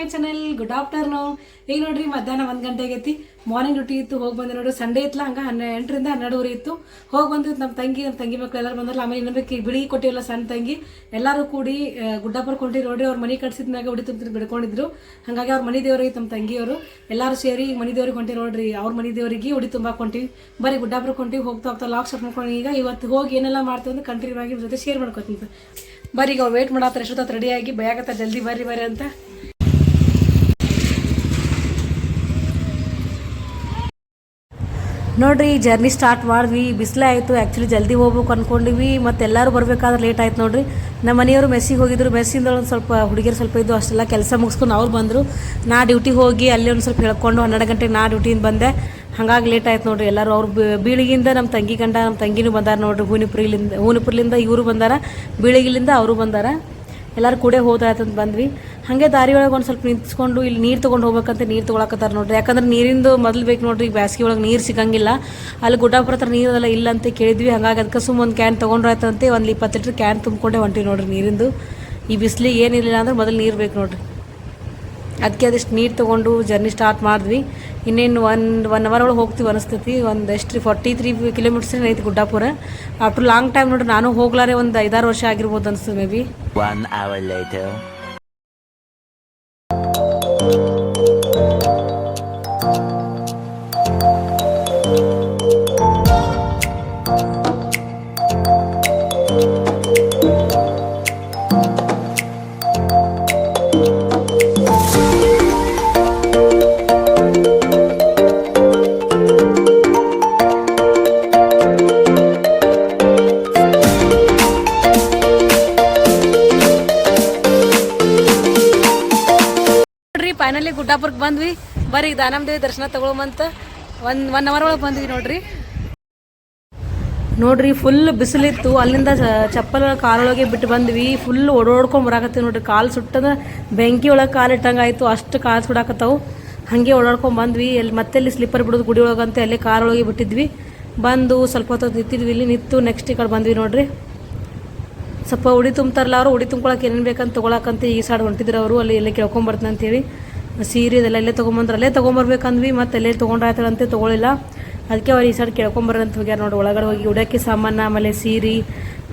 My channel, good afternoon. ಈಗ ನೋಡ್ರಿ, ಮಧ್ಯಾಹ್ನ ಒಂದು ಗಂಟೆ ಆಗೈತಿ ಮಾರ್ನಿಂಗ್ ಡ್ಯೂಟಿ ಇತ್ತು, ಹೋಗಿ ಬಂದೆ ನೋಡ್ರಿ ಸಂಡೇ ಇತ್ತಲ್ಲ ಹಂಗ ಹನ್ನೆ ಎಂಟರಿಂದ ಹನ್ನೆರಡುವರೆ ಇತ್ತು. ಹೋಗಿ ಬಂದಿದ್ದು ನಮ್ಮ ತಂಗಿ ನಮ್ಮ ತಂಗಿ ಮಕ್ಕಳು ಎಲ್ಲರೂ ಬಂದ್ರಲ್ಲ, ಆಮೇಲೆ ಇನ್ನೊಂದಕ್ಕೆ ಬಿಳಿ ಕೊಟ್ಟಿವಲ್ಲ ಸಣ್ಣ ತಂಗಿ, ಎಲ್ಲರೂ ಕೂಡಿ ಗುಡ್ಡಪ್ಪರ್ ಕೊಂಡಿ ನೋಡ್ರಿ, ಅವ್ರ ಮನೆ ಕಟ್ಸಿದ ಮ್ಯಾಗ ಉಡಿ ತುಂಬ ಬಿಡ್ಕೊಂಡಿದ್ರು. ಹಂಗಾಗಿ ಅವ್ರ ಮನೆ ದೇವ್ರಿಗೆ ನಮ್ಮ ತಂಗಿಯವರು, ಎಲ್ಲರೂ ಸೇರಿ ಮನೆ ದೇವ್ರಿಗೆ ಹೊಂಟಿ ನೋಡ್ರಿ. ಅವ್ರ ಮನೆ ದೇವರಿಗೆ ಉಡಿ ತುಂಬಾ ಹೊಂಟಿವಿ. ಬರೀ ಗುಡ್ಡಾಪುರ ಕೊಂಟಿವಿ ಹೋಗ್ತಾ ಹೋಗ್ತಾ ಲಾಕ್ ಶಾಪ್ ಮಾಡ್ಕೊಂಡು ಈಗ ಇವತ್ತು ಹೋಗಿ ಏನೆಲ್ಲ ಮಾಡ್ತೀವಿ ಅಂತ ಕಂಟಿನ್ಯೂ ಆಗಿ ಜೊತೆ ಶೇರ್ ಮಾಡ್ಕೊತೀನಿ. ಬರೀ ಈಗ ವೇಟ್ ಮಾಡತ್ತಾರೆ ಎಷ್ಟೊತ್ತ ರೆಡಿಯಾಗಿ ಬಯಾಕತ್ತ ಜಲ್ದಿ ಬರ್ರಿ ಬರ್ರಿ ಅಂತ. ನೋಡ್ರಿ ಜರ್ನಿ ಸ್ಟಾರ್ಟ್ ಮಾಡಿದ್ವಿ. ಬಿಸಿಲೇ ಆಯಿತು ಆ್ಯಕ್ಚುಲಿ ಜಲ್ದಿ ಹೋಗ್ಬೇಕು ಅಂದ್ಕೊಂಡಿವಿ ಮತ್ತು ಎಲ್ಲರೂ ಬರಬೇಕಾದ್ರೆ ಲೇಟ್ ಆಯ್ತು ನೋಡ್ರಿ. ನಮ್ಮ ಮನೆಯವರು ಮೆಸ್ಸಿಗೆ ಹೋಗಿದ್ರು. ಮೆಸ್ಸಿಂದ ಒಂದು ಸ್ವಲ್ಪ ಹುಡುಗಿಯರು ಸ್ವಲ್ಪ ಇದ್ದು ಅಷ್ಟೆಲ್ಲ ಕೆಲಸ ಮುಗಿಸ್ಕೊಂಡು ಅವ್ರು ಬಂದರು. ನಾ ಡ್ಯೂಟಿಗೆ ಹೋಗಿ ಅಲ್ಲಿ ಒಂದು ಸ್ವಲ್ಪ ಹೇಳ್ಕೊಂಡು ಹನ್ನೆರಡು ಗಂಟೆಗೆ ನಾ ಡ್ಯೂಟಿಯಿಂದ ಬಂದೆ. ಹಾಗಾಗಿ ಲೇಟ್ ಆಯ್ತು ನೋಡ್ರಿ ಎಲ್ಲರೂ. ಅವ್ರು ಬೀಳಿಗಿಂದ ನಮ್ಮ ತಂಗಿ ಗಂಡ ನಮ್ಮ ತಂಗಿನೂ ಬಂದಾರ ನೋಡ್ರಿ. ಹೂನಿಪುರಿಲಿಂದ, ಹೂನಿಪುರ್ಲಿಂದ ಇವರು ಬಂದಾರ. ಬೀಳಿಗಿಲಿಂದ ಅವರು ಬಂದಾರ. ಎಲ್ಲರೂ ಕೂಡ ಅಂತ ಬಂದ್ವಿ. ಹಾಗೆ ದಾರಿ ಒಳಗೆ ಒಂದು ಸ್ವಲ್ಪ ನಿಂತ್ಕೊಂಡು ಇಲ್ಲಿ ನೀರು ತೊಗೊಂಡು ಹೋಗ್ಬೇಕಂತ ನೀರು ತೊಗೊಳಕತ್ತಾರ ನೋಡ್ರಿ. ಯಾಕಂದ್ರೆ ನೀರಿಂದು ಮೊದಲು ಬೇಕು ನೋಡ್ರಿ, ಈಗ ಬ್ಯಾಸ್ಗೆ ಒಳಗೆ ನೀರು ಸಿಗಂಗಿಲ್ಲ. ಅಲ್ಲಿ ಗುಡ್ಡಾಪುರ ಹತ್ರ ನೀರೆಲ್ಲ ಇಲ್ಲ ಅಂತ ಕೇಳಿದ್ವಿ. ಹಾಗಾಗಿ ಅದಕ್ಕೆ ಸುಮ್ಮ ಒಂದು ಕ್ಯಾನ್ ತೊಗೊಂಡ್ರಾಯ್ತಂತೆ ಒಂದು ಇಪ್ಪತ್ತು ಲೀಟ್ರ್ ಕ್ಯಾನ್ ತುಂಬಿಕೊಂಡೆ ಹೊಂಟಿವಿ ನೋಡ್ರಿ ನೀರಿಂದು. ಈ ಬಿಸಿಲಿಗೆ ಏನಿಲ್ಲ ಅಂದ್ರೆ ಮೊದಲು ನೀರು ಬೇಕು ನೋಡ್ರಿ. ಅದಕ್ಕೆ ಅದಿಷ್ಟು ನೀರು ತೊಗೊಂಡು ಜರ್ನಿ ಸ್ಟಾರ್ಟ್ ಮಾಡಿದ್ವಿ. ಇನ್ನೇನು ಒಂದು ಒನ್ ಅವರ್ ಒಳಗೆ ಹೋಗ್ತೀವಿ ಅನಿಸ್ತೈತಿ. ಒಂದು ಎಷ್ಟು ಫಾರ್ಟಿ ತ್ರೀ ಕಿಲೋಮೀಟರ್ಸ್ ಐತಿ ಗುಡ್ಡಾಪುರ. ಆಫ್ಟರ್ ಲಾಂಗ್ ಟೈಮ್ ನೋಡ್ರಿ, ನಾನು ಹೋಗ್ಲಾರೆ ಒಂದು ಐದಾರು ವರ್ಷ ಆಗಿರ್ಬೋದು ಅನಿಸ್ತದೆ ಮೇ ಬಿ One ಗುಡ್ಡಾಪುರಕ್ಕೆ ಬಂದ್ವಿ. ಬರೀ ದಾನಮದೇವಿ ದರ್ಶನ ತಗೊಳಮಂತ ಒಂದು ಒನ್ ಅವರ್ ಒಳಗೆ ಬಂದ್ವಿ ನೋಡ್ರಿ. ನೋಡ್ರಿ ಫುಲ್ ಬಿಸಿಲಿತ್ತು. ಅಲ್ಲಿಂದ ಚಪ್ಪಲ್ ಕಾಲೊಳಗೆ ಬಿಟ್ಟು ಬಂದ್ವಿ. ಫುಲ್ ಓಡಾಡ್ಕೊಂಡ್ ಬರಾಕತ್ತೀವಿ ನೋಡ್ರಿ. ಕಾಲು ಸುಟ್ಟದ ಬೆಂಕಿ ಒಳಗೆ ಕಾಲು ಇಟ್ಟಂಗೆ ಆಯ್ತು ಅಷ್ಟು ಕಾಲು ಸುಡಾಕತ್ತಾವು. ಹಾಗೆ ಓಡಾಡ್ಕೊಂಡು ಬಂದ್ವಿ. ಎಲ್ಲಿ ಮತ್ತೆ ಇಲ್ಲಿ ಸ್ಲಿಪ್ಪರ್ ಬಿಡೋದು ಗುಡಿ ಒಳಗಂತ ಅಲ್ಲೇ ಕಾರೊಳಗೆ ಬಿಟ್ಟಿದ್ವಿ. ಬಂದು ಸ್ವಲ್ಪ ಹೊತ್ತು ನಿಂತಿದ್ವಿ ಇಲ್ಲಿ. ನಿಂತು ನೆಕ್ಸ್ಟ್ ಈ ಕಡೆ ಬಂದ್ವಿ ನೋಡ್ರಿ. ಸ್ವಲ್ಪ ಉಡಿ ತುಂಬ್ತಾರಲ್ಲ ಅವರು, ಉಡಿ ತುಂಬ್ಕೊಳಕ್ಕೆ ಏನೇನು ಬೇಕಂತ ತೊಗೊಳಕಂತ ಈ ಸಾಡ್ ಹೊಂಟಿದ್ರು ಅವರು. ಅಲ್ಲಿ ಎಲ್ಲ ಕೇಳ್ಕೊಂಬರ್ತಂತೇಳಿ ಸೀರೆ ಇದೆಲ್ಲ ಇಲ್ಲೇ ತೊಗೊಂಬಂದ್ರೆ ಅಲ್ಲೇ ತೊಗೊಂಬರ್ಬೇಕಂದ್ವಿ, ಮತ್ತೆ ಅಲ್ಲೇ ತೊಗೊಂಡಾಯ್ತಾರಂತೆ ತೊಗೊಳಿಲ್ಲ. ಅದಕ್ಕೆ ಅವ್ರು ಈ ಸೈಡ್ ಕೇಳ್ಕೊಂಬರಂತ ಹೋಗ್ಯಾರ ನೋಡಿ, ಒಳಗಡೆ ಹೋಗಿ ಉಡಕ್ಕೆ ಸಾಮಾನು, ಆಮೇಲೆ ಸೀರೆ,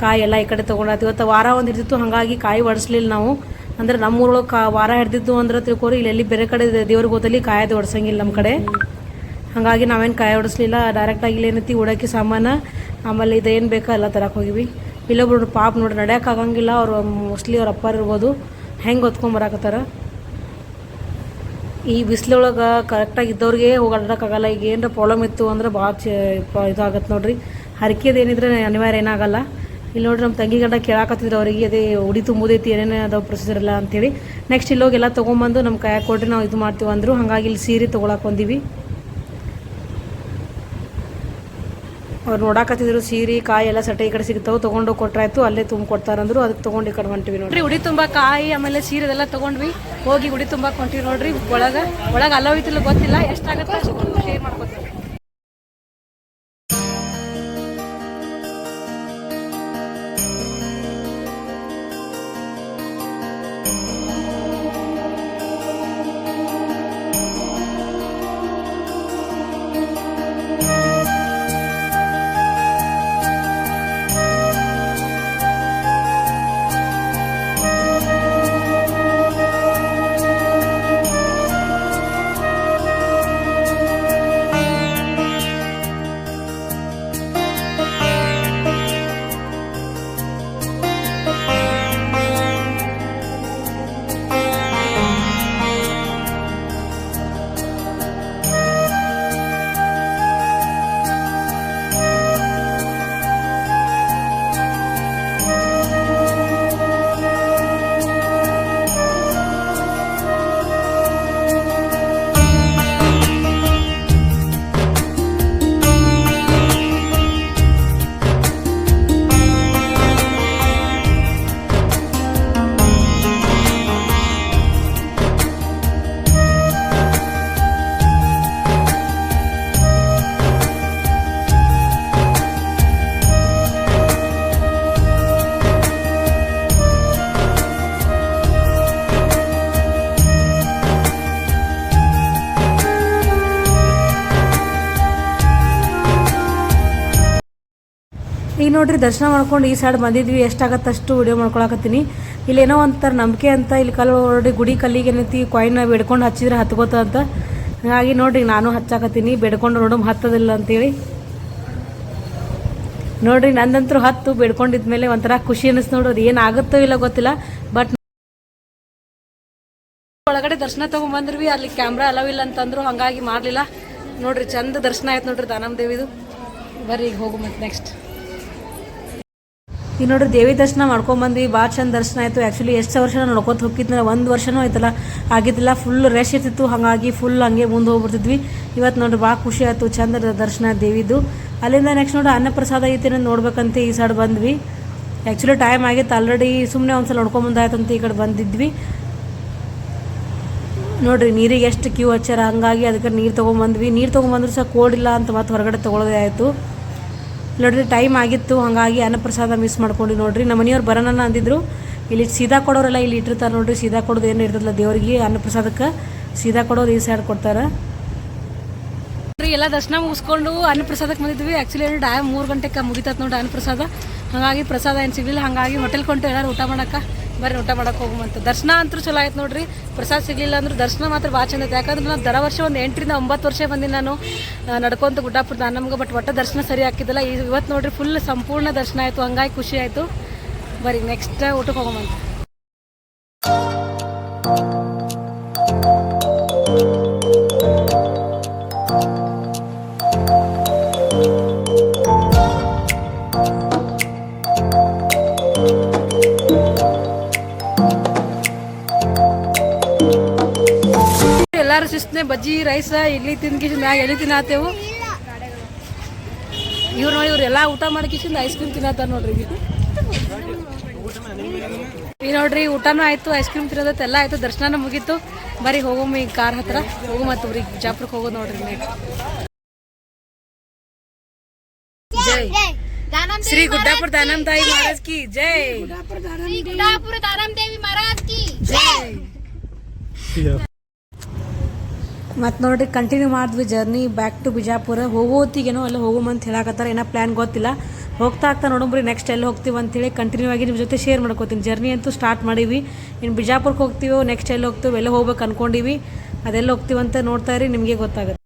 ಕಾಯಿ ಎಲ್ಲ ಈ ಕಡೆ ತೊಗೊಂಡಾಯ್ತು. ಇವತ್ತು ವಾರ ಒಂದು ಹಿಡಿದಿತ್ತು, ಹಾಗಾಗಿ ಕಾಯಿ ಒಡಿಸ್ಲಿಲ್ಲ ನಾವು. ಅಂದ್ರೆ ನಮ್ಮೂರೊಳಗೆ ಕಾ, ವಾರ ಹಿಡ್ದಿದ್ದು ಅಂದ್ರೆ ತಿಳ್ಕೊರಿ, ಇಲ್ಲಿ ಎಲ್ಲಿ ಬೇರೆ ಕಡೆ ದೇವ್ರಿಗೆ ಹೋದಲ್ಲಿ ಕಾಯೋದು ಒಡ್ಸಂಗಿಲ್ಲ ನಮ್ಮ ಕಡೆ. ಹಾಗಾಗಿ ನಾವೇನು ಕಾಯಿ ಒಡಿಸ್ಲಿಲ್ಲ ಡೈರೆಕ್ಟಾಗಿ ಇಲ್ಲಿ ಏನೈತಿ ಉಡಕ್ಕೆ ಸಾಮಾನು, ಆಮೇಲೆ ಇದೇನು ಬೇಕೋ ಎಲ್ಲ ತರಕ್ಕೆ ಹೋಗಿವಿ. ಇಲ್ಲೊಬ್ರು ಪಾಪ ನೋಡಿ ನಡೆಯೋಕ್ಕಾಗಂಗಿಲ್ಲ ಅವ್ರು ಮೋಸ್ಟ್ಲಿ ಅವ್ರ ಅಪ್ಪಾರು ಇರ್ಬೋದು. ಹೆಂಗೆ ಹೊತ್ಕೊಂಬರಾಕತ್ತಾರ ಈ ಬಿಸಿಲೊಳಗೆ ಕರೆಕ್ಟಾಗಿ ಇದ್ದವ್ರಿಗೆ ಹೋಗಾಡಕ್ಕಾಗಲ್ಲ ಈಗ ಏನರ ಪ್ರಾಬ್ಲಮ್ ಇತ್ತು ಅಂದ್ರೆ ಭಾಳ ಚ ಇದಾಗತ್ತೆ ನೋಡ್ರಿ. ಹರಕೆದು ಏನಿದ್ರೆ ಅನಿವಾರ್ಯ ಏನಾಗಲ್ಲ ಇಲ್ಲಿ ನೋಡ್ರಿ ನಮ್ಮ ತಂಗಿ ಗಂಡ ಕೇಳಾಕತ್ತಿದ್ರು ಅವರಿಗೆ, ಅದೇ ಉಡಿ ತುಂಬುದೈತಿ, ಏನೇನು ಅದಾವ ಪ್ರೊಸೀಜರ್ ಎಲ್ಲ? ಅಂತೇಳಿ. ನೆಕ್ಸ್ಟ್ ಇಲ್ಲೋಗೆಲ್ಲ ತೊಗೊಂಬಂದು ನಮ್ಮ ಕೈಯಾಗ ಕೊಟ್ರಿ ನಾವು ಇದು ಮಾಡ್ತೀವಿ ಅಂದರು. ಹಾಗಾಗಿ ಇಲ್ಲಿ ಸೀರೆ ತೊಗೊಳಕ್ಕೆ ಬಂದೀವಿ. ಅವ್ರು ನೋಡಾಕತ್ತಿದ್ರು, ಸೀರೆ, ಕಾಯಿ ಎಲ್ಲ ಸಟೆ ಈ ಕಡೆ ಸಿಗ್ತಾವೆ, ತಗೊಂಡು ಕೊಟ್ರಾಯ್ತು, ಅಲ್ಲೇ ತುಂಬ ಕೊಡ್ತಾರಂದ್ರು ಅದಕ್ಕೆ ತೊಗೊಂಡು ಈ ಕಡೆ ಹೊಂಟಿವಿ ನೋಡ್ರಿ. ಉಡಿ ತುಂಬ ಕಾಯಿ, ಆಮೇಲೆ ಸೀರೆ ಎಲ್ಲ ತೊಗೊಂಡ್ವಿ, ಹೋಗಿ ಉಡಿ ತುಂಬ ಹೊಂಟಿವಿ ನೋಡ್ರಿ, ಒಳಗೆ ಒಳಗೆ ಐತಿಲ್ಲ ಗೊತ್ತಿಲ್ಲ, ಎಷ್ಟಾಗತ್ತೆ ಅಷ್ಟು ಶೇರ್ ಮಾಡ್ಕೊತೀವಿ. ಈಗ ನೋಡ್ರಿ ದರ್ಶನ ಮಾಡ್ಕೊಂಡು ಈ ಸೈಡ್ ಬಂದಿದ್ವಿ. ಎಷ್ಟಾಗತ್ತೆ ಅಷ್ಟು ವಿಡಿಯೋ ಮಾಡ್ಕೊಳಕತ್ತೀನಿ. ಇಲ್ಲಿ ಏನೋ ಒಂಥರ ನಂಬಿಕೆ ಅಂತ ಇಲ್ಲಿ ಕಲ್ಲು ನೋಡಿ ಗುಡಿ ಕಲ್ಲಿಗೆ ಏನೈತಿ ಕಾಯಿನ ಬೇಡ್ಕೊಂಡು ಹಚ್ಚಿದ್ರೆ ಹತ್ಕೋತ ಅಂತ. ಹಾಗಾಗಿ ನೋಡ್ರಿ ನಾನು ಹಚ್ಚಾಕತ್ತೀನಿ. ಬೇಡ್ಕೊಂಡು ನೋಡಮ್ ಹತ್ತದಿಲ್ಲ ಅಂತೇಳಿ. ನೋಡ್ರಿ ನಂದಂತರೂ ಹತ್ತು, ಬೇಡ್ಕೊಂಡಿದ್ಮೇಲೆ ಒಂಥರ ಖುಷಿ ಅನಿಸ್ತು ನೋಡ್ರಿ. ಏನಾಗುತ್ತೋ ಇಲ್ಲ ಗೊತ್ತಿಲ್ಲ. ಬಟ್ ಒಳಗಡೆ ದರ್ಶನ ತೊಗೊಂಬಂದ್ರಿ ಅಲ್ಲಿ ಕ್ಯಾಮ್ರಾ ಅಲವ್ ಇಲ್ಲ ಅಂತಂದ್ರು ಹಂಗಾಗಿ ಮಾಡಲಿಲ್ಲ. ನೋಡ್ರಿ ಚಂದ ದರ್ಶನ ಆಯ್ತು ನೋಡ್ರಿ ದಾನಮ್ ದೇವಿದು ಬರ್ರಿ, ಈಗ ಹೋಗು ಮತ್ತೆ ನೆಕ್ಸ್ಟ್ ಈಗ ನೋಡ್ರಿ ದೇವಿ ದರ್ಶನ ಮಾಡ್ಕೊಂಬಂದ್ವಿ ಭಾಳ ಚಂದ ದರ್ಶನ ಆಯಿತು. ಆ್ಯಕ್ಚುಲಿ ಎಷ್ಟು ವರ್ಷ ನೋಡ್ಕೊತ ಹೋಗಿದ್ನ ಒಂದು ವರ್ಷನೂ ಆಯ್ತಲ್ಲ, ಆಗಿದ್ದಿಲ್ಲ. ಫುಲ್ ರಶ್ ಇರ್ತಿತ್ತು. ಹಾಗಾಗಿ ಫುಲ್ ಹಂಗೆ ಮುಂದೆ ಹೋಗ್ಬಿಡ್ತಿದ್ವಿ. ಇವತ್ತು ನೋಡ್ರಿ ಭಾಳ ಖುಷಿ ಆಯಿತು. ಚಂದ ದರ್ಶನ ದೇವಿದು. ಅಲ್ಲಿಂದ ನೆಕ್ಸ್ಟ್ ನೋಡಿ ಅನ್ನಪ್ರಸಾದ ಐತಿ ಅನ್ನೋದು ನೋಡ್ಬೇಕಂತ ಈ ಸೈಡ್ ಬಂದ್ವಿ. ಆ್ಯಕ್ಚುಲಿ ಟೈಮ್ ಆಗಿತ್ತು. ಆಲ್ರೆಡಿ ಸುಮ್ಮನೆ ಒಂದು ಸಲ ನೋಡ್ಕೊಂಬಂದಾಯ್ತಂತ ಈ ಕಡೆ ಬಂದಿದ್ವಿ. ನೋಡ್ರಿ ನೀರಿಗೆ ಎಷ್ಟು ಕ್ಯೂ ಹಚ್ಚಾರ. ಹಂಗಾಗಿ ಅದಕ್ಕೆ ನೀರು ತೊಗೊಂಬಂದ್ವಿ. ನೀರು ತೊಗೊಂಬಂದ್ರು ಸಹ ಕೋಡಿಲ್ಲ ಅಂತ ಮತ್ತೆ ಹೊರಗಡೆ ತೊಗೊಳೋದೇ ಆಯಿತು. ನೋಡ್ರಿ ಟೈಮ್ ಆಗಿತ್ತು, ಹಾಗಾಗಿ ಅನ್ನಪ್ರಸಾದ ಮಿಸ್ ಮಾಡ್ಕೊಂಡು ನೋಡ್ರಿ. ನಮ್ಮ ಮನೆಯವ್ರು ಬರೋಣ ಅಂದಿದ್ರು. ಇಲ್ಲಿ ಸೀದಾ ಕೊಡೋರೆಲ್ಲ ಇಲ್ಲಿ ಇಟ್ಟಿರ್ತಾರೆ ನೋಡ್ರಿ. ಸೀದಾ ಕೊಡೋದು ಏನು ಇರ್ತದಲ್ಲ ದೇವ್ರಿಗೆ, ಅನ್ನಪ್ರಸಾದಕ್ಕೆ ಸೀದಾ ಕೊಡೋರು ಈ ಸೈಡ್ ಕೊಡ್ತಾರೆ. ಎಲ್ಲ ದರ್ಶನ ಮುಗಿಸ್ಕೊಂಡು ಅನ್ನಪ್ರಸಾದಕ್ಕೆ ಬಂದಿದ್ವಿ. ಆ್ಯಕ್ಚುಲಿ ಏನು ಟೈಮ್ ಮೂರು ಗಂಟೆಗೆ ಮುಗಿತತ್ ನೋಡಿ ಅನ್ನಪ್ರಸಾದ. ಹಾಗಾಗಿ ಪ್ರಸಾದ ಏನು ಸಿಗಲಿಲ್ಲ. ಹಾಗಾಗಿ ಹೋಟೆಲ್ ಕೊಂಟು ಎಲ್ಲರೂ ಊಟ ಮಾಡಕ್ಕೆ. ಬರ್ರಿ ಊಟ ಮಾಡಕ್ಕೆ ಹೋಗುವಂತ. ದರ್ಶನ ಅಂತೂ ಚಲೋ ಆಯ್ತು ನೋಡ್ರಿ. ಪ್ರಸಾದ ಸಿಗಲಿಲ್ಲ ಅಂದ್ರೆ ದರ್ಶನ ಮಾತ್ರ ಭಾಳ ಚಂದ ಯಾಕಂದ್ರೆ ನಾನು ದರ ವರ್ಷ ಒಂದು ಎಂಟರಿಂದ ಒಂಬತ್ತು ವರ್ಷ ಬಂದಿನಿ ನಾನು ನಡ್ಕೊಂತ ಗುಡ್ಡಾಪುರ ನಮ್ಗೆ ಬಟ್ ಒಟ್ಟ ದರ್ಶನ ಸರಿ ಹಾಕಿದ್ದಿಲ್ಲ ಇವತ್ತು ನೋಡ್ರಿ ಫುಲ್ ಸಂಪೂರ್ಣ ದರ್ಶನ ಆಯಿತು. ಹಂಗಾಗಿ ಖುಷಿ ಆಯಿತು. ಬರ್ರಿ ನೆಕ್ಸ್ಟ್ ಊಟಕ್ಕೆ ಹೋಗೋಮಂತ ಶಿಸ್ತನೆ ಬಜ್ಜಿ ರೈಸ ಇಲ್ಲಿ ತಿನ್ಕಿಸ್ ಮ್ಯಾಗ ಎಲ್ಲಿ ತಿನ್ನಾತೇವು. ಇವ್ರು ನೋಡಿ ಇವ್ರು ಎಲ್ಲ ಊಟ ಮಾಡ್ಕಿಸಿಂದ ಐಸ್ ಕ್ರೀಮ್ ತಿನ್ನತ್ತಾರ ನೋಡ್ರಿ ಈ ನೋಡ್ರಿ ಊಟನೂ ಆಯ್ತು ಐಸ್ ಕ್ರೀಮ್ ತಿನ್ನೋದತ್ತು ಎಲ್ಲ ಆಯ್ತು ದರ್ಶನನೂ ಮುಗಿತು. ಬರೀ ಹೋಗಮ್ಮ ಈ ಕಾರ್ ಹತ್ರ ಹೋಗಮ್ಮ ರೀ ಬಿಜಾಪುರಕ್ಕೆ ಹೋಗೋದು ನೋಡ್ರಿ ನೀವು. ಜೈ. ಶ್ರೀ ಗುಡ್ಡಾಪುರ ದಾನಮ್ ತಾಯಿ ಮಹಾರಾಜ್ ಕಿ ಜೈ. ಗುಡ್ಡಾಪುರ ದಾನಮ್ ದೇವಿ ಮಹಾರಾಜ್ ಕಿ ಜೈ. ಮತ್ತು ನೋಡ್ರಿ ಕಂಟಿನ್ಯೂ ಮಾಡಿದ್ವಿ ಜರ್ನಿ ಬ್ಯಾಕ್ ಟು ಬಿಜಾಪುರ. ಹೋಗೋತಿಗೇನೋ ಎಲ್ಲ ಹೋಗುಮಂತ ಹೇಳಕತ್ತಾರ, ಏನೋ ಪ್ಲ್ಯಾನ್ ಗೊತ್ತಿಲ್ಲ. ಹೋಗ್ತಾ ಆಗ್ತಾ ನೋಡೋಬ್ರಿ ನೆಕ್ಸ್ಟ್ ಎಲ್ಲಿ ಹೋಗ್ತೀವಿ ಅಂತೇಳಿ ಕಂಟಿನ್ಯೂ ಆಗಿ ನಿಮ್ಮ ಜೊತೆ ಶೇರ್ ಮಾಡ್ಕೋತೀನಿ. ಜರ್ನಿ ಅಂತೂ ಸ್ಟಾರ್ಟ್ ಮಾಡೀವಿ. ಇನ್ನು ಬಿಜಾಪುರಕ್ಕೆ ಹೋಗ್ತೀವೋ ನೆಕ್ಸ್ಟ್ ಎಲ್ಲಿ ಹೋಗ್ತೀವಿ, ಎಲ್ಲ ಹೋಗ್ಬೇಕು ಅನ್ಕೊಂಡಿವಿ. ಅದೆಲ್ಲ ಹೋಗ್ತೀವಿ ಅಂತ ನೋಡ್ತಾ ಇರಿ, ನಿಮಗೆ ಗೊತ್ತಾಗುತ್ತೆ.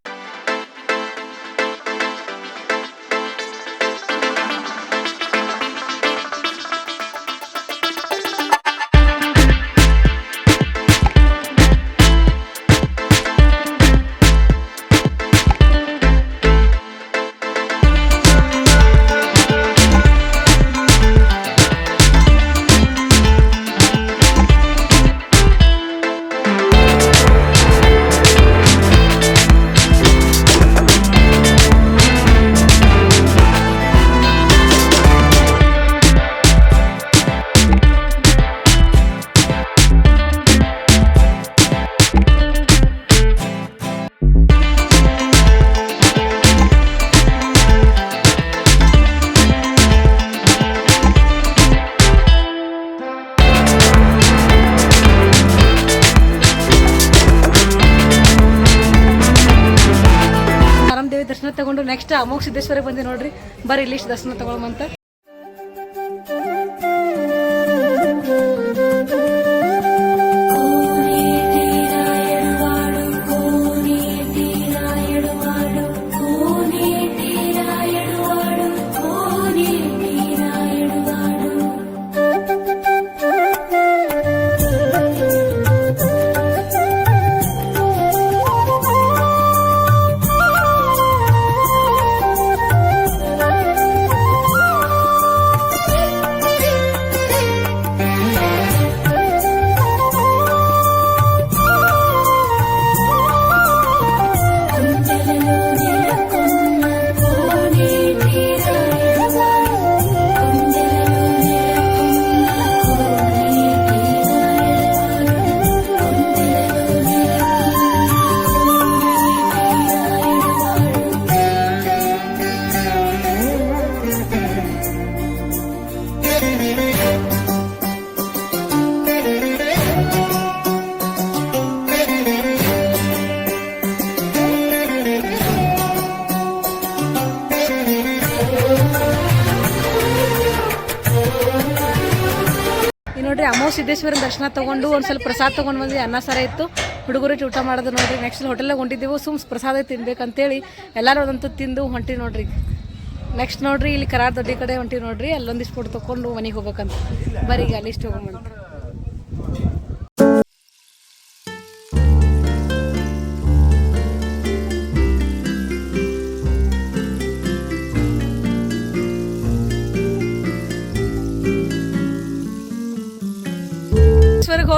ನೆಕ್ಸ್ಟ್ ಅಮೋಘ ಸಿದ್ದೇಶ್ವರ ಬಂದಿ ನೋಡ್ರಿ. ಬರ್ರಿ ಇಲ್ಲಿ ದರ್ಶನ ತಗೊಳಮಂತ ಸಿದ್ದೇಶ್ವರನ ದರ್ಶನ ತಗೊಂಡು ಒಂದು ಸ್ವಲ್ಪ ಪ್ರಸಾದ ತಗೊಂಡು ಬಂದ್ವಿ. ಅನ್ನ, ಸಾರ ಇತ್ತು ಹುಡುಗರು ಊಟ ಮಾಡೋದು ನೋಡ್ರಿ. ನೆಕ್ಸ್ಟ್ ಹೋಟೆಲ್ನಾಗ ಹೊಂಟಿದ್ದೆವು. ಸುಮ್ ಪ್ರಸಾದ ತಿನ್ಬೇಕಂತೇಳಿ ಎಲ್ಲರೂ ಅದಂತೂ ತಿಂದು ಹೊಂಟಿ ನೋಡ್ರಿ. ನೆಕ್ಸ್ಟ್ ನೋಡ್ರಿ, ಇಲ್ಲಿ ಕರಾರ್ ದೊಡ್ಡ ಕಡೆ ಹೊಂಟಿ ನೋಡ್ರಿ. ಅಲ್ಲೊಂದಿಷ್ಟು ಫೋಟೋ ತೊಗೊಂಡು ಮನೆಗೆ ಹೋಗ್ಬೇಕಂತ. ಬರೀ ಈಗ ಅಲ್ಲಿಷ್ಟು ಹೋಗೋಣ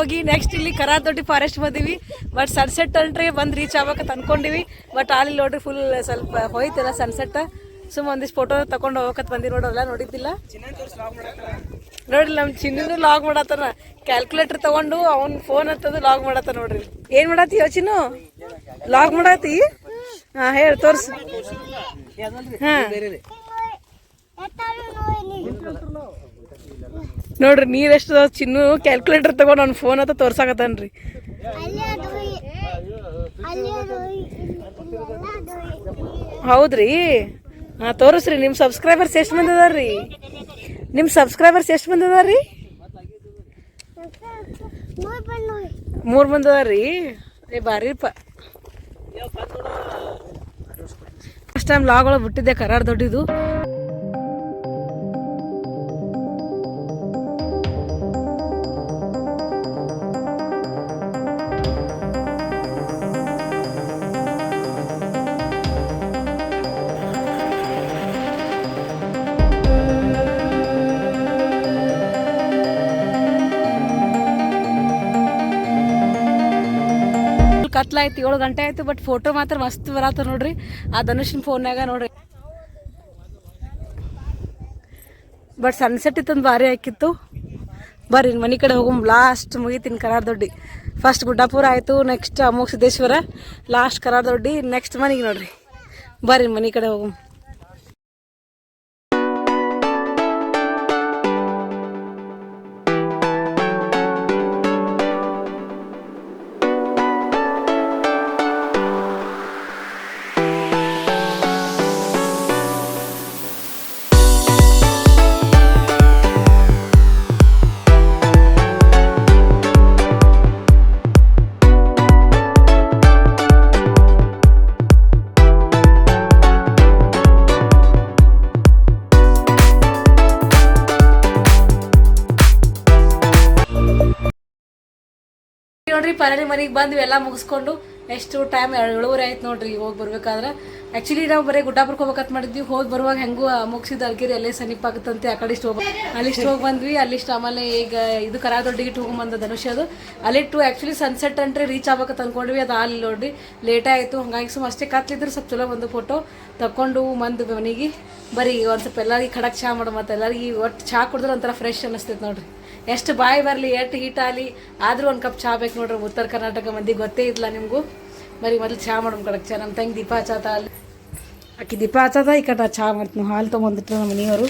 ಹೋಗಿ ನೆಕ್ಸ್ಟ್ ಇಲ್ಲಿ ದೊಡ್ಡಿ ಫಾರೆಸ್ಟ್ ಬಂದಿವಿ ಬಟ್ ಸನ್ಸೆಟ್ ಅಂಟ್ರಿ ಬಂದು ರೀಚ್ ಆಗ್ಬೇಕಂತ ಅನ್ಕೊಂಡಿವಿ. ಬಟ್ ಅಲ್ಲಿ ನೋಡ್ರಿ ಫುಲ್ ಸ್ವಲ್ಪ ಹೋಯ್ತಲ್ಲ ಸನ್ಸೆಟ್ ಸುಮ್ಮ ಒಂದಿಷ್ಟು ಫೋಟೋ ತಗೊಂಡು ಹೋಗಕತ್ ಬಂದಿ ನೋಡೋಲ್ಲ ನೋಡಿದ್ದಿಲ್ಲ. ನೋಡ್ರಿ ನಮ್ಮ ಚಿನ್ನೂ ಲಾಗ್ ಮಾಡತ್ತಾನ ಕ್ಯಾಲ್ಕುಲೇಟರ್ ತಗೊಂಡು ಅವ್ನ ಫೋನ್ ಹತ್ತದು ಲಾಗ್ ಮಾಡತ್ತ ನೋಡ್ರಿ. ಏನ್ ಮಾಡತ್ತಿ ಯೋಚಿನು ಲಾಗ್ ಮಾಡತ್ತಿ? ಹಾ, ಹೇಳಿ, ತೋರ್ಸು. ಹಾ. ನೋಡ್ರಿ ನೀರೆಷ್ಟು ಚಿನ್ನು ಕ್ಯಾಲ್ಕುಲೇಟರ್ ತಗೊಂಡು ಅವ್ನ ಫೋನ್ ಅಂತ ತೋರ್ಸಾಕತ್ತಾನ್ರಿ. ಹೌದ್ರಿ? ಹಾ, ತೋರಿಸ್ರಿ ನಿಮ್ಮ ಸಬ್ಸ್ಕ್ರೈಬರ್ಸ್ ಎಷ್ಟು ಮಂದಿ ನಿಮ್ಮ ಸಬ್ಸ್ಕ್ರೈಬರ್ಸ್ ಎಷ್ಟು ಮಂದಿ ಮೂರು ಮಂದಿ ಅದಾರ್ರಿ? ಏ, ಬಾರಿಪ್ಪ. ಫಸ್ಟ್ ಟೈಮ್ ಲಾಗ್ ಒಳಗೆ ಬಿಟ್ಟಿದ್ದೆ, ಕರಾರ್ ದೊಡ್ಡಿದು. ಕತ್ಲಾಯ್ತು ಏಳು ಗಂಟೆ ಆಯ್ತು ಬಟ್ ಫೋಟೋ ಮಾತ್ರ ಮಸ್ತ್ ಬರತ್ತ ನೋಡ್ರಿ. ಆ ಧನುಷಿನ ಫೋನ್ಯಾಗ ನೋಡ್ರಿ. ಬಟ್ ಸನ್ಸೆಟ್ ಇತ್ತಂದು ಭಾರಿ ಹಾಕಿತ್ತು ಬರ್ರಿ ಮನೆ ಕಡೆ ಹೋಗಮ್. ಲಾಸ್ಟ್ ಮುಗಿತೀನಿ ಕರಾರ್ ದೊಡ್ಡಿ ಫಸ್ಟ್ ಗುಡ್ಡಾಪುರ ಆಯಿತು next Amogha Siddeshwara last Karar Doddi next ಮನೆಗೆ ನೋಡ್ರಿ. ಬರ್ರಿ ಮನೆ ಕಡೆ ಹೋಗಮ್. ನೋಡ್ರಿ, ಪರಳಿ ಮನೆಗೆ ಬಂದ್ವಿ, ಎಲ್ಲ ಮುಗಿಸ್ಕೊಂಡು ಎಷ್ಟು ಟೈಮ್ ಏಳುವರೆ ಆಯ್ತು ನೋಡ್ರಿ ಹೋಗಿ ಬರ್ಬೇಕಾದ್ರೆ. ಆ್ಯಕ್ಚುಲಿ ನಾವು ಬರೀ ಗುಡ್ಡಾಪುರಕ್ಕೆ ಹೋಗ್ಬೇಕಂತ ಮಾಡಿದ್ವಿ, ಹೋಗಿ ಬರುವಾಗ ಹೆಂಗೂ ಮುಗಿಸಿದ ಅಲ್ಗಿರಿ, ಅಲ್ಲೇ ಸಮೀಪ ಆಗುತ್ತಂತೆ, ಆ ಕಡೆ ಇಷ್ಟು ಅಲ್ಲಿ ಅಲ್ಲಿಷ್ಟು ಹೋಗಿ ಬಂದ್ವಿ ಅಲ್ಲಿಷ್ಟು ಆಮೇಲೆ ಈಗ ಇದು ಕರಾ ದೊಡ್ಡಿಗಿಟ್ಟು ಹೋಗ್ಬಂದ ಧನುಷ್ ಅದು. ಅಲ್ಲಿಟ್ಟು ಆ್ಯಕ್ಚುಲಿ ಸನ್ಸೆಟ್ ಅಂಟ್ರಿ ರೀಚ್ ಆಗ್ಬೇಕಂತ ಅಂದ್ಕೊಂಡ್ವಿ ಅದು ಅಲ್ಲಿ ನೋಡ್ರಿ ಲೇಟ್ ಆಯಿತು, ಹಂಗಾಗಿ ಸುಮ್ಮ ಅಷ್ಟೇ ಕತ್ಲಿದ್ರು, ಸ್ವಲ್ಪ ಚಲೋ ಒಂದು ಫೋಟೋ ತಕೊಂಡು ಮಂದು ಮನೆಗೆ. ಬರೀ ಒಂದು ಸ್ವಲ್ಪ ಎಲ್ಲರಿಗೆ ಖಡಕ್ ಚಹಾ ಮಾಡೋ ಮತ್ತು ಎಲ್ಲರಿಗೆ ಒಟ್ಟು ಚಹಾ ಕುಡಿದ್ರೆ ಒಂಥರ ಫ್ರೆಶ್ ಅನ್ನಿಸ್ತೈತೆ ನೋಡ್ರಿ. ಎಷ್ಟು ಬಾಯಿ ಬರಲಿ, ಎಷ್ಟು ಹೀಟ್ ಆಗಲಿ, ಆದರೂ ಒಂದು ಕಪ್ ಚಹಾ ಬೇಕು ನೋಡ್ರಿ. ಉತ್ತರ ಕರ್ನಾಟಕ ಮಂದಿ ಗೊತ್ತೇ ಇಲ್ಲ ನಿಮಗೂ. ಬರೀ ಮೊದಲು ಚಹಾ ಮಾಡೋಣ ಕಡೆ ಚಾ ನಮ್ಮ ತಂಗಿ ದೀಪ ಹಚ್ಚಾತ ಅಲ್ಲಿ. ಆಕಿ ದೀಪ ಹಚ್ಚಾತ ಈ ಕಡೆ ಚಹಾ ಮಾಡ್ತೀನಿ. ಹಾಲು ತೊಗೊಂಡಿಟ್ರು ನಮ್ಮ ಮನೆಯವರು.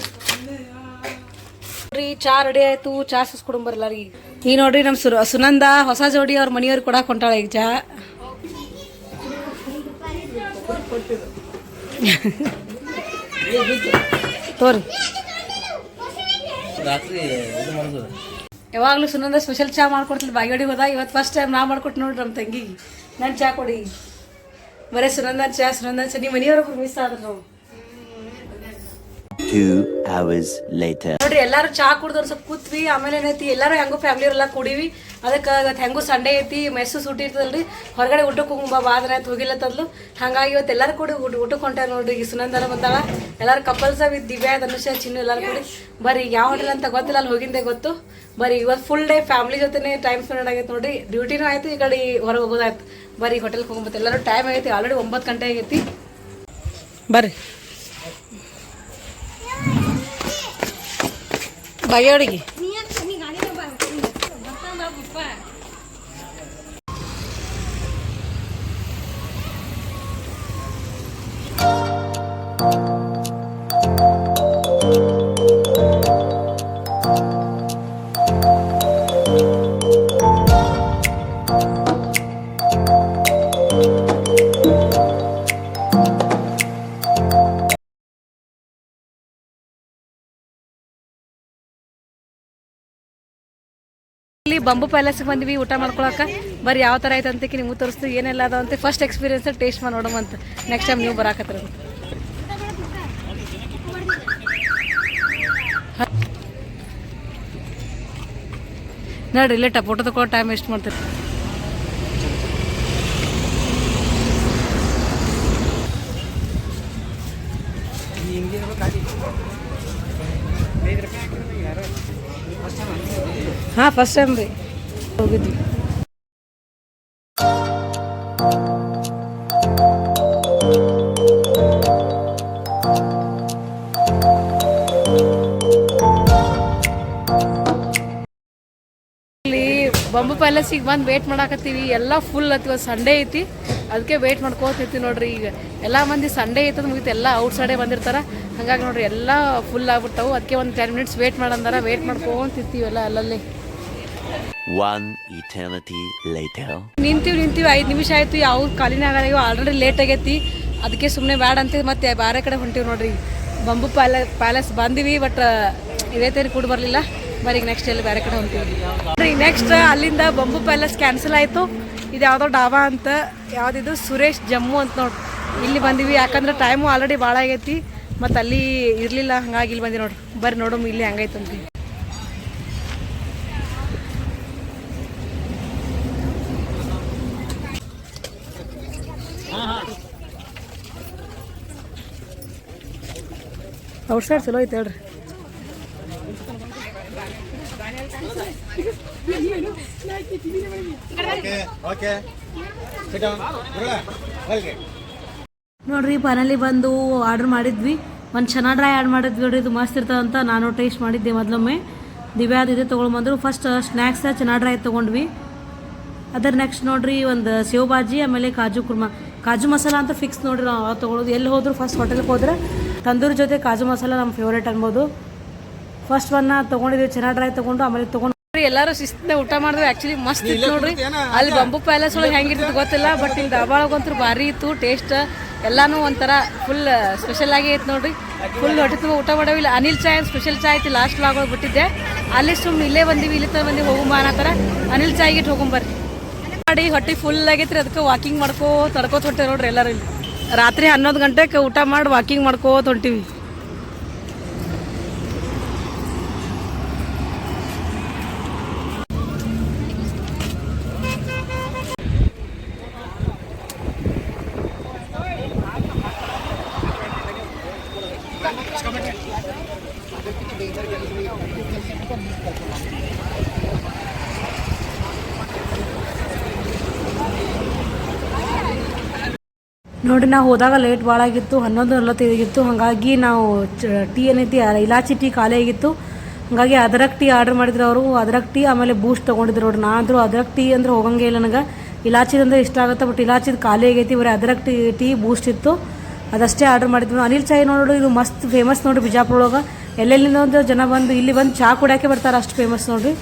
ನೋಡ್ರಿ, ಚಾ ರೆಡಿ ಆಯಿತು. ಚಹಾ ಸುಸ್ಕೊಡಂಬರಲ್ಲ ರೀ ಈ ನೋಡ್ರಿ ನಮ್ಮ ಸುರ, ಸುನಂದ, ಹೊಸ ಜೋಡಿ ಅವ್ರ ಮನೆಯವ್ರಿಗೆ ಕೊಡಕ್ಕೆ ಹೊಂಟಾಳ ಈಗ ಚಹಾ ತೋರಿ. ರಾತ್ರಿ ಇದು ಮಾಡೋದು ಯಾವಾಗಲೂ ಸುನಂದ ಸ್ಪೆಷಲ್ ಚಾ ಮಾಡ್ಕೊಡ್ತಿಲ್ಲ ಬಾಗೇಡಿ ಹೋದಾಗ ಇವತ್ತು ಫಸ್ಟ್ ಟೈಮ್ ನಾ ಮಾಡ್ಕೊಟ್ಟು ನೋಡ್ರಿ ನಮ್ಮ ತಂಗಿಗೆ. ನಾನು ಚಾ ಕೊಡಿ. ಬರೀ ಸುನಂದ ಚಾ ಸುನಂದನ್ ಚಾ. ನಿಮ್ಮ ಮನೆಯವ್ರಿಗೂ ಮಿಸ್ ಆದ್ರು ನಾವು hours later. ನೋಡ್ರಿ ಎಲ್ಲಾರು ಚಾ ಕುಡ್ದವ್ರು ಸ್ವಲ್ಪ ಕೂತ್ವಿ. ಆಮೇಲೆ ಏನೈತಿ ಎಲ್ಲಾರು ಹೆಂಗೋ ಫ್ಯಾಮಿಲಿ ಎಲ್ಲ ಕುಡೀವಿ. ಅದಕ್ಕೆ ಇವತ್ತು ಹೆಂಗೂ ಸಂಡೇ ಐತಿ, ಮೆಸ್ಸು ಸೂಟಿ ಇರ್ತದಲ್ರಿ. ಹೊರಗಡೆ ಊಟಕ್ಕೆ ಹೋಗುಂಬ ಬಾದ್ರ ಆಯ್ತು ಹೋಗಿಲ್ಲ ಹಾಗಾಗಿ ಇವತ್ತು ಎಲ್ಲರೂ ಕೂಡ ಊಟ ಊಟಕ್ಕೆ ಹೊಂಟಾರ ನೋಡ್ರಿ. ಈ ಸುನಂದರ ಬಂದಾಳ. ಎಲ್ಲರೂ ಕಪಲ್ಸ್ ವಿತ್ ದಿವ್ಯಾ, ಧನುಷ, ಚಿನ್ನು ಎಲ್ಲರೂ ಕೂಡಿ. ಬರೀ ಯಾವ ಹೋಟೆಲ್ ಅಂತ ಗೊತ್ತಿಲ್ಲ, ಅಲ್ಲಿ ಹೋಗಿಂದೆ ಗೊತ್ತು. ಬರೀ ಇವತ್ತು ಫುಲ್ ಡೇ ಫ್ಯಾಮಿಲಿ ಜೊತೆನೇ ಟೈಮ್ ಸ್ಪೆಂಡ್ ಆಗೈತೆ ನೋಡ್ರಿ. ಡ್ಯೂಟಿನೂ ಆಯ್ತು, ಈ ಕಡೆ ಹೊರಗೆ ಹೋಗೋದಾಯ್ತು. ಬರೀ ಹೋಟೆಲ್ಗೆ ಹೋಗ್ಬೋದು ಎಲ್ಲರೂ ಟೈಮ್ ಆಗೈತಿ ಆಲ್ರೆಡಿ ಒಂಬತ್ತು ಗಂಟೆ ಆಗೈತಿ. ಬರ್ರಿ. ಇಲ್ಲಿ ಬಂಬು ಪ್ಯಾಲೇಸ್ಗೆ ಬಂದ್ವಿ, ಊಟ ಮಾಡ್ಕೊಳಕ. ಬರೀ ಯಾವ ಥರ ಐತೆ ಅಂತ ನಿಮ್ಗೆ ತೋರಿಸ್ತೀವಿ, ಏನೆಲ್ಲ ಅದ ಅಂತ ಫಸ್ಟ್ ಎಕ್ಸ್ಪೀರಿಯನ್ಸ್ ಟೇಸ್ಟ್ ಮಾಡಿ ನೋಡೋಮಂತ ನೆಕ್ಸ್ಟ್ ಟೈಮ್ ನೀವು ಬರಾಕತ್ತಿರಂತ ನೋಡ್ರಿ ಇಲ್ಲೇ ಫೋಟೋ ತಗೊಳ್ಳೋ ಟೈಮ್ ವೇಸ್ಟ್ ಮಾಡ್ತೀರಿ. ಹಾಂ ಫಸ್ಟ್ ಟೈಮ್ ರೀ. ಹೋಗಿದ್ವಿ. ಪ್ಯಾಲೇಸಿಗೆ ಬಂದು ವೇಟ್ ಮಾಡಾಕತ್ತೀವಿ. ಎಲ್ಲ ಫುಲ್ ಅಥವಾ ಸಂಡೇ ಐತಿ. ಅದಕ್ಕೆ ವೇಟ್ ಮಾಡ್ಕೋತಿರ್ತೀವಿ ನೋಡ್ರಿ ಈಗ. ಎಲ್ಲ ಮಂದಿ ಸಂಡೇ ಐತದ ಮುಗಿತು ಎಲ್ಲ ಔಟ್ ಸೈಡೇ ಬಂದಿರ್ತಾರೆ. ಹಂಗಾಗಿ ನೋಡ್ರಿ ಎಲ್ಲ ಫುಲ್ ಆಗ್ಬಿಡ್ತಾವೆ. ಅದಕ್ಕೆ ಒಂದು ಟೆನ್ ಮಿನಿಟ್ಸ್ ವೇಟ್ ಮಾಡಂದಾರ. ವೇಟ್ ಮಾಡ್ಕೊಂತಿರ್ತೀವಿ ಎಲ್ಲ ಅಲ್ಲಲ್ಲಿ. ನಿಂತೀವಿ ನಿಂತೀವಿ ಐದು ನಿಮಿಷ ಆಯ್ತು. ಯಾವ ಕಾಲಿನ ಆಲ್ರೆಡಿ ಲೇಟ್ ಆಗೈತಿ. ಅದಕ್ಕೆ ಸುಮ್ಮನೆ ಬ್ಯಾಡ ಅಂತ. ಮತ್ತೆ ಬೇರೆ ಕಡೆ ಹೊಂಟೀವಿ ನೋಡ್ರಿ. ಬಂಬು ಪ್ಯಾಲೆ ಪ್ಯಾಲೇಸ್ ಬಂದಿವಿ ಬಟ್ ಇದೇ ತೇರಿ ಕೂಡ ಬರಲಿಲ್ಲ. ಬರೀ ಈಗ ನೆಕ್ಸ್ಟ್ ಎಲ್ಲಿ ಬೇರೆ ಕಡೆ ಹೊಂತೀವಿ ನೆಕ್ಸ್ಟ್ ಅಲ್ಲಿಂದ ಬಂಬು ಪ್ಯಾಲೇಸ್ ಕ್ಯಾನ್ಸಲ್ ಆಯಿತು. ಇದು ಯಾವುದೋ ಡಾಬಾ ಅಂತ, ಯಾವುದಿದು? ಸುರೇಶ್ ಜಮ್ಮು ಅಂತ ನೋಡಿ. ಇಲ್ಲಿ ಬಂದಿವಿ, ಯಾಕಂದ್ರೆ ಟೈಮು ಆಲ್ರೆಡಿ ಭಾಳ ಆಗೈತಿ. ಮತ್ತು ಅಲ್ಲಿ ಇರಲಿಲ್ಲ, ಹಂಗಾಗಿ ಇಲ್ಲಿ ಬಂದಿ ನೋಡ್ರಿ. ಬರ್ರಿ ನೋಡಮ್ ಇಲ್ಲಿ ಹಂಗೈತೆ ಅಂತ. ಔಟ್ಸೈಡ್ ಚಲೋ ಐತೆ ಹೇಳ್ರಿ. ನೋಡ್ರಿ ಫೈನಲಿ ಬಂದು ಆರ್ಡರ್ ಮಾಡಿದ್ವಿ. ಒಂದು ಚೆನ್ನಾಗಿ ಡ್ರೈ ಆ್ಯಡ್ ಮಾಡಿದ್ವಿ ನೋಡ್ರಿ, ಇದು ಮಸ್ತ್ ಇರ್ತದಂತ ನಾನು ಟೇಸ್ಟ್ ಮಾಡಿದ್ದೆ ಮೊದಲೊಮ್ಮೆ. ದಿವ್ಯಾದ ಇದೆ ತೊಗೊಂಡ್ಬಂದ್ರು ಫಸ್ಟ್ ಸ್ನ್ಯಾಕ್ಸ್ ಚೆನ್ನಾಗಿ ಡ್ರೈ ತೊಗೊಂಡ್ವಿ. ಅದರ ನೆಕ್ಸ್ಟ್ ನೋಡ್ರಿ, ಒಂದು ಸೇವ್ ಬಾಜಿ, ಆಮೇಲೆ ಕಾಜು ಕುರ್ಮಾ. ಕಾಜು ಮಸಾಲ ಅಂತ ಫಿಕ್ಸ್ ನೋಡ್ರಿ ನಾವು ತೊಗೊಳೋದು. ಎಲ್ಲಿ ಹೋದ್ರು ಫಸ್ಟ್ ಹೋಟೆಲ್ಗೆ ಹೋದ್ರೆ ತಂದೂರಿ ಜೊತೆ ಕಾಜು ಮಸಾಲ ನಮ್ಮ ಫೇವ್ರೇಟ್ ಅನ್ಬೋದು. ಫಸ್ಟ್ ಒನ್ನ ತಗೊಂಡಿದ್ವಿ ಚೆನ್ನಾಗಿ ಡ್ರೈ ತೊಗೊಂಡು ಆಮೇಲೆ ತಗೊಂಡು ಎಲ್ಲರೂ ಶಿಸ್ತಿನ ಊಟ ಮಾಡಿದ್ವಿ ಆಕ್ಚುಲಿ ಮಸ್ತ್ ಇತ್ತು ನೋಡ್ರಿ. ಅಲ್ಲಿ ಬಂಬು ಪ್ಯಾಲೇಸ್ ಒಳಗೆ ಹೆಂಗಿರ್ತದೆ ಗೊತ್ತಿಲ್ಲ ಬಟ್ ಇಲ್ಲಿ ಧಾಬಾಳಗಂತೂ ಭಾರಿ ಇತ್ತು ಟೇಸ್ಟ್ ಎಲ್ಲಾನು ಒಂಥರ ಫುಲ್ ಸ್ಪೆಷಲ್ ಆಗಿ ಐತೆ ನೋಡ್ರಿ. ಫುಲ್ ಹೊಟ್ಟೆ ತುಂಬ ಊಟ ಮಾಡವಿಲ್ಲ ಅನಿಲ್ ಚಾಯ್ ಸ್ಪೆಷಲ್ ಚಾಯ್ ಐತಿ ಲಾಸ್ಟ್ ಲಾಗೋಗಿ ಬಿಟ್ಟಿದ್ದೆ. ಅಲ್ಲಿ ಸುಮ್ಮನೆ ಇಲ್ಲೇ ಬಂದಿವಿ ಇಲ್ಲಿ ತರ ಬಂದಿವಿ ಹೋಗುಂಬ ಅನ್ನತ್ತಾರ ಅನಿಲ್ ಚಾಯ್ಗೆ ಇಟ್ಟು ಹೋಗುಂಬರ್ರಿ ಮಾಡಿ ಹೊಟ್ಟೆ ಫುಲ್ ಆಗೈತ್ರಿ ಅದಕ್ಕೆ ವಾಕಿಂಗ್ ಮಾಡ್ಕೋ ತಡ್ಕೋತ ಹೊಟ್ಟೆ ನೋಡ್ರಿ ಎಲ್ಲರೂ ಇಲ್ಲಿ. ರಾತ್ರಿ ಹನ್ನೊಂದು ಗಂಟೆಗೆ ಊಟ ಮಾಡಿ ವಾಕಿಂಗ್ ಮಾಡ್ಕೋತ ಹೊಂಟೀವಿ. ನೋಡ್ರಿ ನಾವು ಹೋದಾಗ ಲೇಟ್ ಭಾಳ ಆಗಿತ್ತು, ಹನ್ನೊಂದು ನಲ್ವತ್ತೈದಾಗಿತ್ತು ಹಾಗಾಗಿ ನಾವು ಟೀ ಏನೈತಿ ಇಲಾಚಿ ಟೀ ಖಾಲಿ ಆಗಿತ್ತು. ಹಾಗಾಗಿ ಅದರಕ್ ಟೀ ಆರ್ಡರ್ ಮಾಡಿದ್ರು ಅವರು. ಅದರಕ್ ಟೀ ಆಮೇಲೆ ಬೂಸ್ಟ್ ತೊಗೊಂಡಿದ್ರು ನೋಡಿ ನಾ ಅಂದ್ರೂ ಅದ್ರಕ್ ಟೀ ಅಂದ್ರೆ ಹೋಗಂಗೆ ಇಲ್ಲ ನನಗೆ. ಇಲಾಚಿದಂದ್ರೆ ಇಷ್ಟ ಆಗುತ್ತೆ ಬಟ್ ಇಲಾಚಿದ ಖಾಲಿ ಆಗೈತಿ. ಬರೀ ಅದರಕ್ ಟೀ ಟೀ ಬೂಸ್ಟ್ ಇತ್ತು. ಅದಷ್ಟೇ ಆರ್ಡರ್ ಮಾಡಿದ್ವಿ ಅನಿಲ್ ಚಾಯ್ ನೋಡಿ ಇದು ಮಸ್ತ್ ಫೇಮಸ್ ನೋಡ್ರಿ ಬಿಜಾಪುರ ಒಳಗೆ. ಎಲ್ಲೆಲ್ಲಿಂದ ಜನ ಬಂದು, ಇಲ್ಲಿ ಬಂದು ಚಾ ಕುಡಿಯೋಕೆ ಬರ್ತಾರೆ ಅಷ್ಟು ಫೇಮಸ್ ನೋಡ್ರಿ.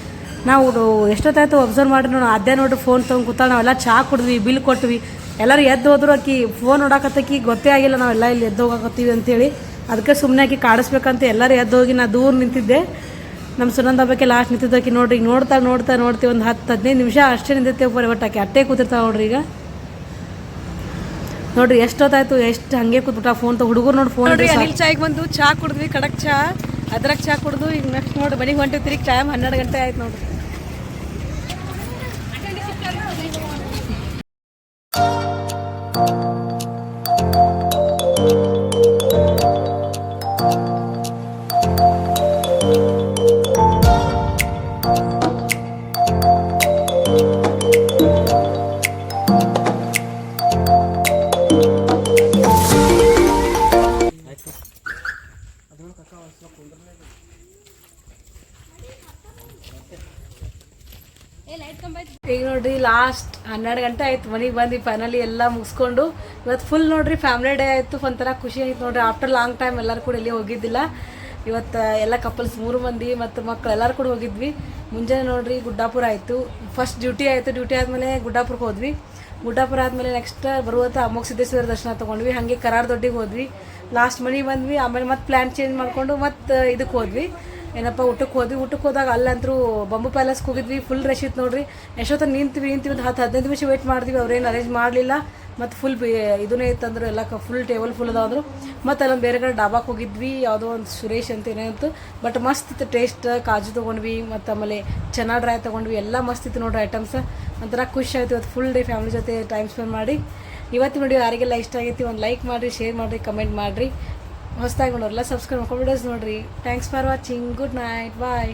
ನಾವು ಎಷ್ಟೊತ್ತಾಯ್ತು ಅಬ್ಸರ್ವ್ ಮಾಡಿ ನೋಡಿ ಅದೇ ನೋಡ್ರಿ ಫೋನ್ ತೊಗೊಂಡು ಕೂತಾಳೆ. ನಾವೆಲ್ಲ ಚಾ ಕುಡಿದ್ವಿ ಬಿಲ್ ಕೊಟ್ವಿ. ಎಲ್ಲರೂ ಎದ್ದು ಹೋದ್ರು ಆಕಿ ಫೋನ್ ನೋಡಾಕತ್ತಕಿ ಗೊತ್ತೇ ಆಗಿಲ್ಲ ನಾವೆಲ್ಲ ಇಲ್ಲಿ ಎದ್ದು ಹೋಗಾಕತ್ತೀವಿ ಅಂತೇಳಿ. ಅದಕ್ಕೆ ಸುಮ್ಮನೆ ಆಕಿ ಕಾಡಿಸ್ಬೇಕಂತ ಎಲ್ಲರೂ ಎದ್ದು ಹೋಗಿ ನಾ ದೂರ ನಿಂತಿದ್ದೆ. ನಮ್ಮ ಸುನಂದ ಬಗ್ಗೆ ಲಾಸ್ಟ್ ನಿಂತಿದ್ದಕ್ಕೆ ನೋಡ್ರಿ ಈಗ ನೋಡ್ತಾ ನೋಡ್ತಾ ನೋಡ್ತೀವಿ ಒಂದು ಹತ್ತು ಹದಿನೈದು ನಿಮಿಷ ಅಷ್ಟೇ ನಿಂತಿರ್ತೇವೆ ಬರೀ ಒಟ್ಟು ಆಕೆ ಅಟ್ಟೆ ಕೂತಿರ್ತಾವೆ ನೋಡ್ರಿ ಈಗ. ನೋಡ್ರಿ ಎಷ್ಟೊತ್ತಾಯ್ತು ಎಷ್ಟು ಹಂಗೆ ಕೂತ್ಬಿಟ್ಟ ಫೋನ್ ತಗೋ ಹುಡುಗರು ನೋಡಿ ಫೋನ್ ನೋಡ್ರಿ ಅನಿಲ್ ಚಾಯ್ಗೆ ಬಂದು ಚಾ ಕುಡಿದ್ವಿ ಕಡಕ್ ಚಾ ಅದ್ರಾಗ ಚಾ ಕುಡಿದು ಈಗ ನೆಕ್ಸ್ಟ್ ನೋಡಿ ಮನೆಗೆ ಹೊಂಟಿವಿ ತಿರುಗಿ ಟೈಮ್ ಹನ್ನೆರಡು ಗಂಟೆ ಆಯ್ತು ನೋಡ್ರಿ. ಹನ್ನೆರಡು ಗಂಟೆ ಆಯ್ತು, ಮನೆಗೆ ಬಂದು ಫೈನಲಿ ಎಲ್ಲ ಮುಗಿಸ್ಕೊಂಡು. ಇವತ್ತು ಫುಲ್ ನೋಡ್ರಿ ಫ್ಯಾಮಿಲಿ ಡೇ ಆಯಿತು, ಒಂಥರ ಖುಷಿ ಆಯ್ತು ನೋಡ್ರಿ. ಆಫ್ಟರ್ ಲಾಂಗ್ ಟೈಮ್ ಎಲ್ಲರೂ ಕೂಡ ಎಲ್ಲಿ ಹೋಗಿದ್ದಿಲ್ಲ. ಇವತ್ತು ಎಲ್ಲ ಕಪಲ್ಸ್ ಮೂರು ಮಂದಿ ಮತ್ತು ಮಕ್ಕಳು ಎಲ್ಲರೂ ಕೂಡ ಹೋಗಿದ್ವಿ. ಮುಂಜಾನೆ ನೋಡ್ರಿ, ಗುಡ್ಡಾಪುರ ಆಯಿತು. ಫಸ್ಟ್ ಡ್ಯೂಟಿ ಆಯಿತು ಡ್ಯೂಟಿ ಆದಮೇಲೆ ಗುಡ್ಡಾಪುರಕ್ಕೆ ಹೋದ್ವಿ. ಗುಡ್ಡಾಪುರ ಆದಮೇಲೆ ನೆಕ್ಸ್ಟ್ ಬರುವಂಥ ಅಮೋಘ ಸಿದ್ದೇಶ್ವರ ದರ್ಶನ ತೊಗೊಂಡ್ವಿ. ಹಾಗೆ ಕರಾರ್ ದೊಡ್ಡಿಗೆ ಹೋದ್ವಿ. ಲಾಸ್ಟ್ ಮನೆಗೆ ಬಂದ್ವಿ, ಆಮೇಲೆ ಮತ್ತೆ ಪ್ಲ್ಯಾನ್ ಚೇಂಜ್ ಮಾಡಿಕೊಂಡು ಮತ್ತೆ ಇದಕ್ಕೆ ಹೋದ್ವಿ. ಏನಪ್ಪ, ಊಟಕ್ಕೆ ಹೋದ್ವಿ. ಊಟಕ್ಕೆ ಹೋದಾಗ ಅಲ್ಲಂತರೂ ಬಂಬು ಪ್ಯಾಲೇಸ್ಗೆ ಹೋಗಿದ್ವಿ ಫುಲ್ ರಶ್ ಇತ್ತು ನೋಡ್ರಿ. ಎಷ್ಟೊತ್ತ ನಿಂತೀವಿ ನಿಂತೀವಿ ಒಂದು ಹತ್ತು ಹದಿನೈದು ನಿಮಿಷ ವೇಟ್ ಮಾಡಿದ್ವಿ. ಅವ್ರೇನು ಅರೇಂಜ್ ಮಾಡಲಿಲ್ಲ. ಮತ್ತು ಫುಲ್ ಇದನ್ನೇ ಇತ್ತಂದ್ರೆ, ಎಲ್ಲ ಫುಲ್ ಟೇಬಲ್ ಫುಲ್ ಅದಾವ್ರು ಮತ್ತು ಅಲ್ಲೊಂದು ಬೇರೆ ಕಡೆ ಡಾಬಾಕ್ಕೆ ಹೋಗಿದ್ವಿ. ಯಾವುದೋ ಒಂದು ಸುರೇಶ್ ಅಂತ ಏನಂತು ಬಟ್ ಮಸ್ತ್ ಇತ್ತು ಟೇಸ್ಟ್ ಕಾಜು ತೊಗೊಂಡ್ವಿ, ಮತ್ತು ಆಮೇಲೆ ಚೆನ್ನ ಡ್ರೈ ತೊಗೊಂಡ್ವಿ. ಎಲ್ಲ ಮಸ್ತ್ ಇತ್ತು ನೋಡ್ರಿ ಐಟಮ್ಸ್ ಒಂಥರ ಖುಷಿ ಆಯ್ತು. ಇವತ್ತು ಫುಲ್ ಡೇ ಫ್ಯಾಮಿಲಿ ಜೊತೆ ಟೈಮ್ ಸ್ಪೆಂಡ್ ಮಾಡಿ. ಇವತ್ತು ನೋಡಿ ಯಾರಿಗೆಲ್ಲ ಇಷ್ಟ ಆಗೈತಿ ಒಂದು ಲೈಕ್ ಮಾಡಿರಿ ಶೇರ್ ಮಾಡಿರಿ ಕಮೆಂಟ್ ಮಾಡಿರಿ. ಹೊಸದಾಗಿ ನೋಡೋರೆಲ್ಲ ಸಬ್ಸ್ಕ್ರೈಬ್ ಮಾಡ್ಕೊಂಡು ವಿಡಿಯೋಸ್ ನೋಡಿರಿ. Thanks for watching good night bye